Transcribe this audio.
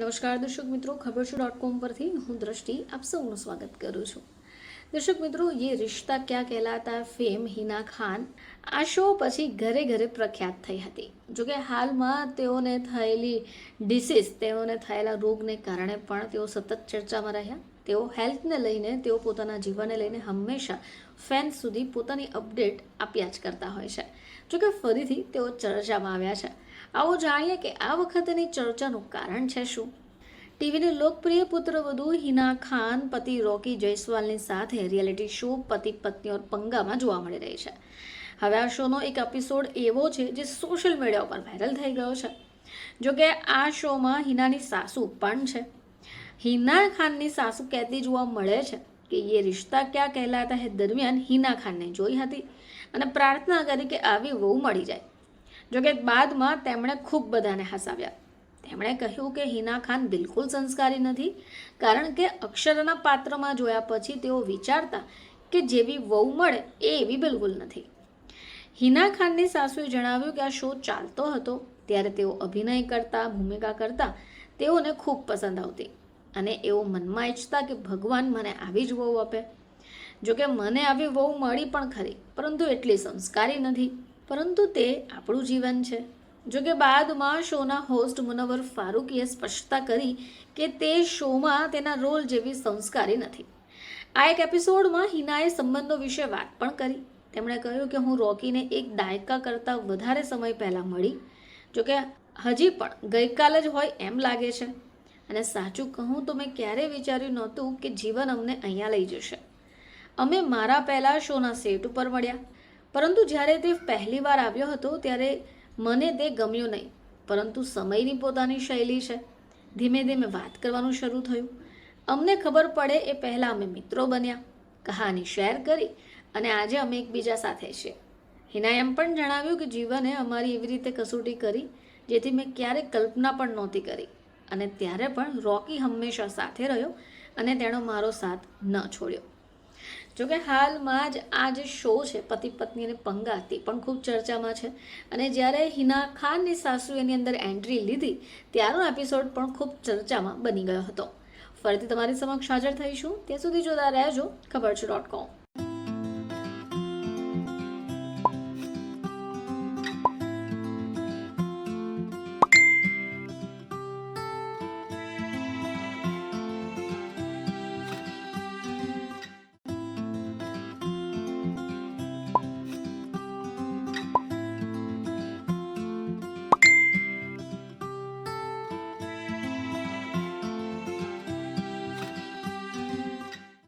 નમસ્કાર દર્શક મિત્રો, ખબર છે ડોટ કોમ પરથી હું દ્રષ્ટિ આપ સૌનું સ્વાગત કરું છું. દર્શક મિત્રો, યે રિશ્તા ક્યાં કહેલાતા? ફેમ હિના ખાન. આ શો પછી ઘરે ઘરે પ્રખ્યાત થઈ હતી. જોકે હાલમાં તેઓને થયેલી ડિસીઝ, તેઓને થયેલા રોગને કારણે પણ તેઓ સતત ચર્ચામાં રહ્યા. તેઓ હેલ્થને લઈને, તેઓ પોતાના જીવનને લઈને હંમેશા ફેન્સ સુધી પોતાની અપડેટ આપ્યા જ કરતા હોય છે. જોકે ફરીથી તેઓ ચર્ચામાં આવ્યા છે. આવો જાણીએ કે આ વખતેની ચર્ચાનું કારણ છે શું? ટીવીની લોકપ્રિય પુત્રવધુ હિના ખાન, પતિ રોકી જયસ્વાલની સાથે રિયાલિટી શો પતિ પત્ની ઓર પંગામાં જોવા મળી રહી છે. હવે આ શોનો એક એપિસોડ એવો છે જે સોશિયલ મીડિયા ઉપર વાયરલ થઈ ગયો છે. જો કે આ શોમાં હિનાની સાસુ પણ છે. હિના ખાનની સાસુ કહેતી જોવા મળે છે કે યે રિશ્તા ક્યાં કહેલાતા હે દરમિયાન હિના ખાનને જોઈ હતી અને પ્રાર્થના કરી કે આવી વહુ મળી જાય. જોકે બાદમાં તેમણે ખૂબ બધાને હસાવ્યા. તેમણે કહ્યું કે હિના ખાન બિલકુલ સંસ્કારી નથી, કારણ કે અક્ષરના પાત્રમાં જોયા પછી તેઓ વિચારતા કે જેવી વહુ મળે એ એવી બિલકુલ નથી. હિના ખાનની સાસુએ જણાવ્યું કે આ શો ચાલતો હતો, ત્યારે તેઓ અભિનય કરતા, ભૂમિકા કરતા તેઓને ખૂબ પસંદ આવતી અને એઓ મનમાં ઈચ્છતા કે ભગવાન મને આવી જ વહુ આપે. જોકે મને આવી વહુ મળી પણ ખરી, પરંતુ એટલી સંસ્કારી નથી, પરંતુ તે આપણું જીવન છે. જોકે બાદમાં શોના હોસ્ટ મુનવર ફારૂકીએ સ્પષ્ટતા કરી કે તે શોમાં તેના રોલ જેવી સંસ્કારી નથી. આ એક એપિસોડમાં હિનાએ સંબંધો વિશે વાત પણ કરી. તેમણે કહ્યું કે હું રોકીને એક દાયકા કરતાં વધારે સમય પહેલાં મળી. જોકે હજી પણ ગઈકાલે જ હોય એમ લાગે છે. અને સાચું કહું તો મેં ક્યારેય વિચાર્યું નહોતું કે જીવન અમને અહીંયા લઈ જશે. અમે મારા પહેલાં શોના સેટ ઉપર મળ્યા. પરંતુ જ્યારે તે પહેલી વાર આવ્યો હતો, ત્યારે મને તે ગમ્યું નહીં, પરંતુ સમયની પોતાની શૈલી છે. ધીમે ધીમે વાત કરવાનું શરૂ થયું. અમને ખબર પડે એ પહેલાં અમે મિત્રો બન્યા, કહાની શેર કરી અને આજે અમે એકબીજા સાથે છીએ. હિનાએ એમ પણ જણાવ્યું કે જીવને અમારી એવી રીતે કસોટી કરી, જેથી મેં ક્યારેય કલ્પના પણ નહોતી કરી. અને ત્યારે પણ રોકી હંમેશા સાથે રહ્યો અને તેનો મારો સાથ ન છોડ્યો. જોકે હાલમાં જ આ જે શો છે, પતિ, પત્ની અને પંગા, તે પણ ખૂબ ચર્ચામાં છે. અને જ્યારે હિના ખાનની સાસુ એની અંદર એન્ટ્રી લીધી, ત્યારનો એપિસોડ પણ ખૂબ ચર્ચામાં બની ગયો હતો. ફરીથી તમારી સમક્ષ હાજર થઈશું. ત્યાં સુધી જોતા રહેજો, ખબર છે ડોટ કોમ